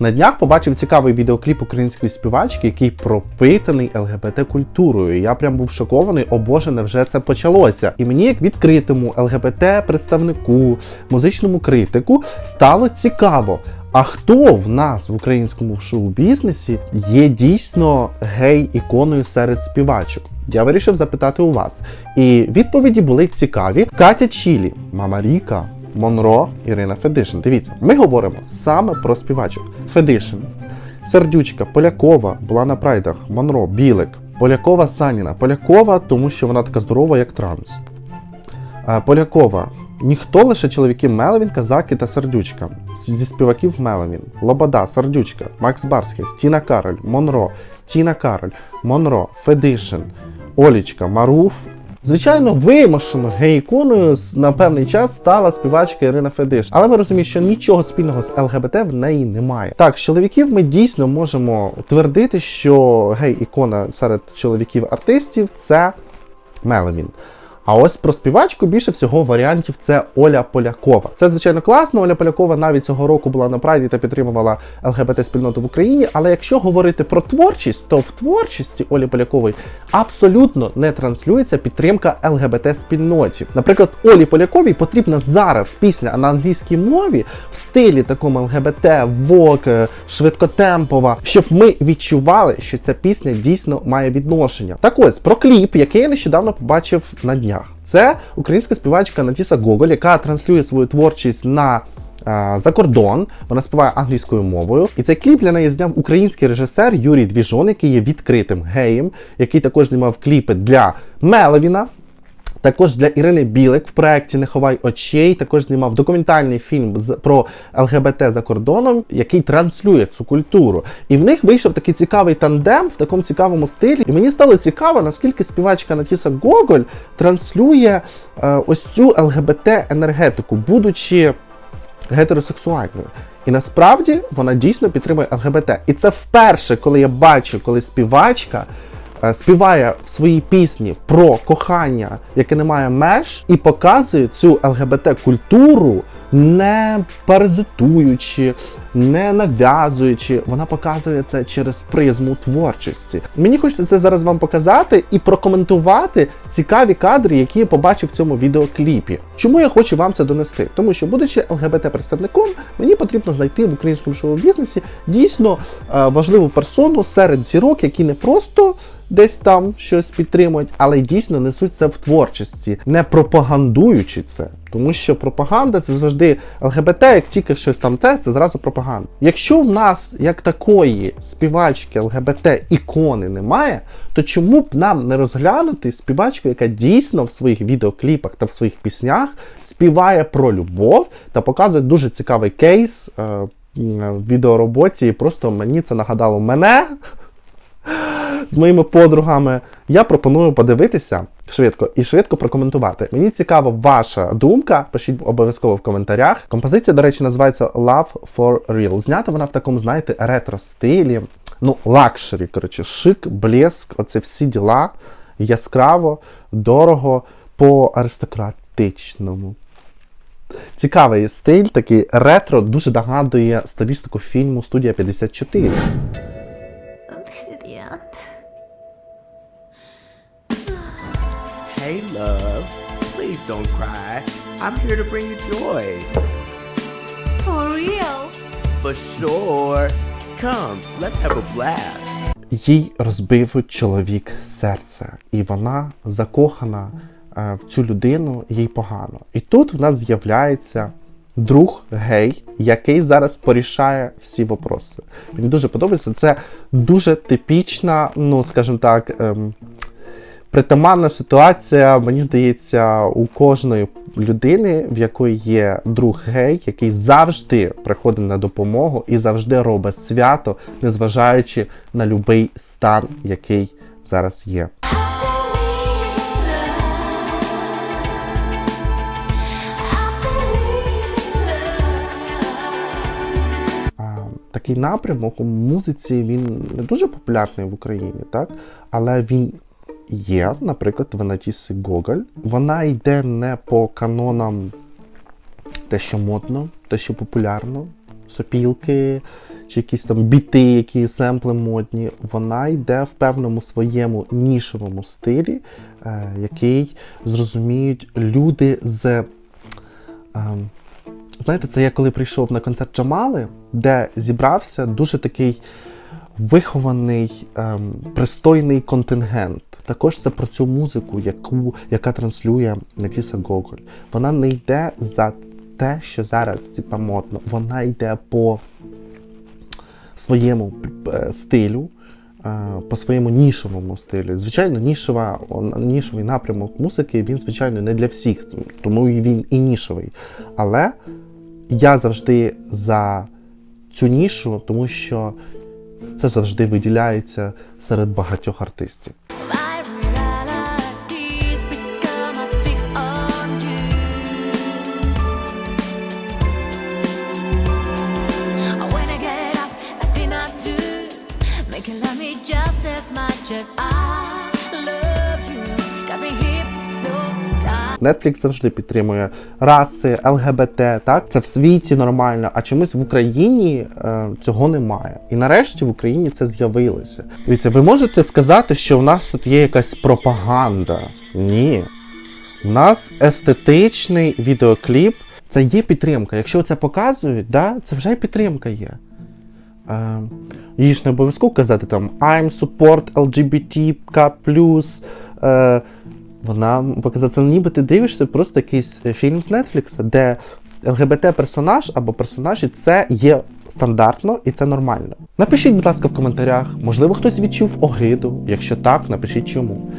На днях побачив цікавий відеокліп української співачки, який пропитаний ЛГБТ-культурою. Я прям був шокований, о боже, невже це почалося? І мені, як відкритому ЛГБТ-представнику, музичному критику, стало цікаво. А хто в нас в українському шоу-бізнесі є дійсно гей-іконою серед співачок? Я вирішив запитати у вас. І відповіді були цікаві. Катя Чілі, Мама Ріка, Монро, Ірина Федишин. Дивіться, ми говоримо саме про співачок. Федишин, Сердючка, Полякова була на прайдах, Монро, Білик, Полякова Саніна. Полякова, тому що вона така здорова, як транс. Полякова. Ніхто лише чоловіки Мелевін, Казаки та Сердючка. Зі співаків Мелевін, Лобода, Сердючка, Макс Барських, Тіна Кароль, Монро, Тіна Кароль, Монро, Федишин, Олічка, Маруф. Звичайно, вимушено гей-іконою на певний час стала співачка Ірина Федиш. Але ми розуміємо, що нічого спільного з ЛГБТ в неї немає. Так, з чоловіків ми дійсно можемо твердити, що гей-ікона серед чоловіків-артистів це Мелевін. А ось про співачку більше всього варіантів це Оля Полякова. Це звичайно класно. Оля Полякова навіть цього року була на прайді та підтримувала ЛГБТ-спільноту в Україні. Але якщо говорити про творчість, то в творчості Олі Полякової абсолютно не транслюється підтримка ЛГБТ-спільноті. Наприклад, Олі Поляковій потрібна зараз пісня на англійській мові в стилі такому ЛГБТ, вок, е, швидкотемпова, щоб ми відчували, що ця пісня дійсно має відношення. Так ось про кліп, який я нещодавно побачив на днях. Це українська співачка Натіса Гоголь, яка транслює свою творчість на е, за кордон. Вона співає англійською мовою. І цей кліп для неї зняв український режисер Юрій Двіжон, який є відкритим геєм, який також знімав кліпи для Мелевіна. Також для Ірини Білик в проєкті Не ховай очей також знімав документальний фільм про ЛГБТ за кордоном, який транслює цю культуру. І в них вийшов такий цікавий тандем в такому цікавому стилі. І мені стало цікаво, наскільки співачка Натіса Гоголь транслює е, ось цю ЛГБТ-енергетику, будучи гетеросексуальною. І насправді вона дійсно підтримує ЛГБТ. І це вперше, коли я бачу, коли співачка співає в своїй пісні про кохання, яке не має меж, і показує цю ЛГБТ-культуру, не паразитуючи, не нав'язуючи. Вона показує це через призму творчості. Мені хочеться це зараз вам показати і прокоментувати цікаві кадри, які я побачив в цьому відеокліпі. Чому я хочу вам це донести? Тому що, будучи ЛГБТ-представником, мені потрібно знайти в українському шоу-бізнесі дійсно е, важливу персону серед зірок, які не просто десь там щось підтримують, але дійсно несуть це в творчості, не пропагандуючи це. Тому що пропаганда це завжди ЛГБТ, як тільки щось там те, це зразу пропаганда. Якщо в нас як такої співачки ЛГБТ ікони немає, то чому б нам не розглянути співачку, яка дійсно в своїх відеокліпах та в своїх піснях співає про любов та показує дуже цікавий кейс е, м, в відеороботі. І просто мені це нагадало мене з моїми подругами. Я пропоную подивитися швидко і швидко прокоментувати. Мені цікава ваша думка. Пишіть обов'язково в коментарях. Композиція, до речі, називається Love for Real. Знята вона в такому, знаєте, ретро-стилі. Ну, лакшері, коротше, шик, блеск, оце всі діла. Яскраво, дорого, по аристократичному. Цікавий стиль, такий ретро, дуже нагадує стилістику фільму Студія 54. Hey, love, please don't cry. I'm here to bring you joy. For real? For sure. Come, let's have a blast. їй розбив чоловік серце, і вона закохана е, в цю людину, їй погано. І тут в нас з'являється друг гей, який зараз порішає всі вопроси. Мені дуже подобається. Це дуже типічна, ну скажімо так. Ем, Притаманна ситуація, мені здається, у кожної людини, в якої є друг гей, який завжди приходить на допомогу і завжди робить свято, незважаючи на будь-який стан, який зараз є. Такий напрямок у музиці він не дуже популярний в Україні, так? Але він є, наприклад, в Анатіси Гоголь. Вона йде не по канонам те, що модно, те, що популярно. сопілки чи якісь там біти, які семпли модні. Вона йде в певному своєму нішевому стилі, е, який зрозуміють люди з. ем, Знаєте, це я коли прийшов на концерт Джамали, де зібрався дуже такий вихований, ем, пристойний контингент. Також це про цю музику, яку, яка транслює Натіса Гоголь. Вона не йде за те, що зараз типа, модно. Вона йде по своєму е, стилю, е, по своєму нішовому стилю. Звичайно, нішова, нішовий напрямок музики, він, звичайно, не для всіх, тому він і нішовий. Але я завжди за цю нішу, тому що це завжди виділяється серед багатьох артистів. Just realities Netflix завжди підтримує раси, ЛГБТ, так це в світі нормально, а чомусь в Україні е, цього немає. І нарешті в Україні це з'явилося. Дивіться, ви можете сказати, що в нас тут є якась пропаганда? Ні. У нас естетичний відеокліп, це є підтримка. Якщо це показують, да, це вже підтримка є. Е, їй ж не обов'язково казати там I'm support LGBTK+. Е, вона показала це, ніби ти дивишся просто якийсь фільм з Netflix, де ЛГБТ-персонаж або персонажі це є стандартно і це нормально. Напишіть, будь ласка, в коментарях, можливо, хтось відчув огиду. Якщо так, напишіть чому.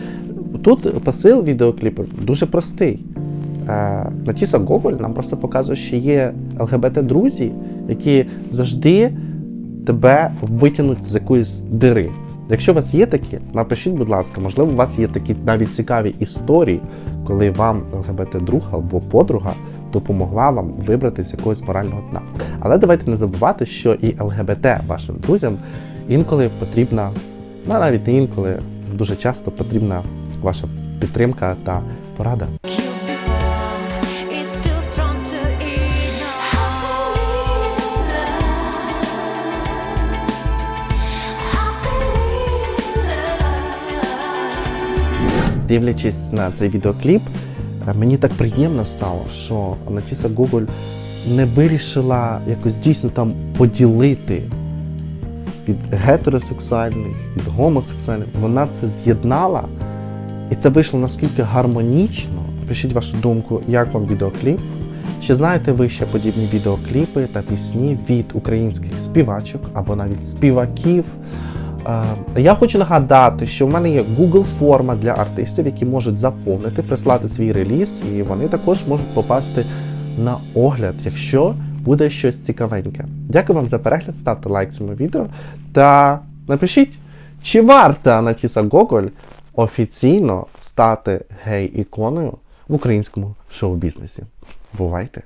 Тут посил відеокліпу дуже простий. Е, Натіса Гоголь нам просто показує, що є ЛГБТ-друзі, які завжди тебе витягнуть з якоїсь дири. Якщо у вас є такі, напишіть, будь ласка, можливо, у вас є такі навіть цікаві історії, коли вам ЛГБТ-друг або подруга допомогла вам вибрати з якогось морального дна. Але давайте не забувати, що і ЛГБТ вашим друзям інколи потрібна, ну навіть не інколи, дуже часто потрібна ваша підтримка та порада. Дивлячись на цей відеокліп, е, мені так приємно стало, що Натіса Гоголь не вирішила якось дійсно там поділити від гетеросексуальних, від гомосексуальних. Вона це з'єднала, і це вийшло наскільки гармонічно. Пишіть вашу думку, як вам відеокліп. Чи знаєте ви ще подібні відеокліпи та пісні від українських співачок або навіть співаків? Е, Я хочу нагадати, що в мене є Google форма для артистів, які можуть заповнити, прислати свій реліз, і вони також можуть попасти на огляд, якщо буде щось цікавеньке. Дякую вам за перегляд, ставте лайк цьому відео та напишіть, чи варта Анатіса Гоголь офіційно стати гей-іконою в українському шоу-бізнесі. Бувайте!